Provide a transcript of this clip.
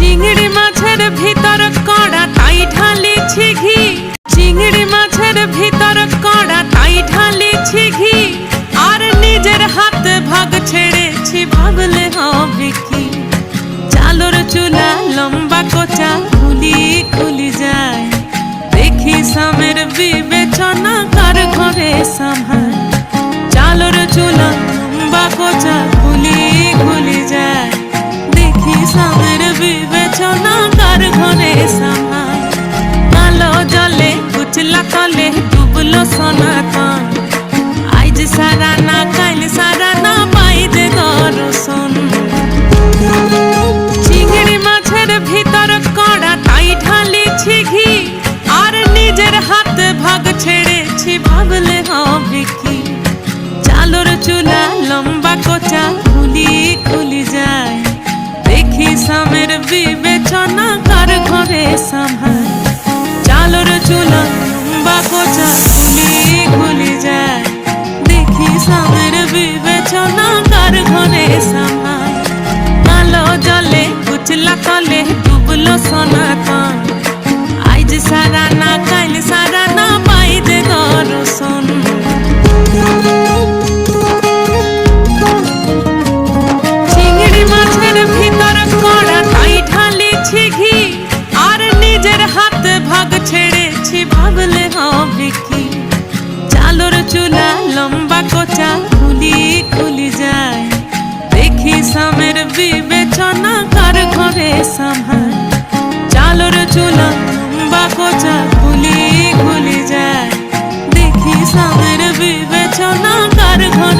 চিংড়ি মাছের ভিতর কড়া, তাই ঢালিছি ঘি। চিংড়ি মাছের ভিতর কড়া, তাই ঢালিছি ঘি। আর নিজের হাতে ভাগ ছেড়েছি, ভাবলে হবে কি? চালর চুলা লম্বা কোচা, খুলি খুলি যায়। দেখি সামের বিবেচনা কার ঘরে সামাল চালর চুলা লম্বা খুলি খুলি যায়। দেখি সামের বিবেচনা কার ঘরে সামাল চালর চুলা লম্বা লম্বা কোচা খুলি খুলি যায়। দেখি সামের বিবেচনা কার ঘরে সামায় চালর চুলা লম্বা কোচা খুলি খুলি যায়। দেখি সামের বিবেচনা কার ঘরে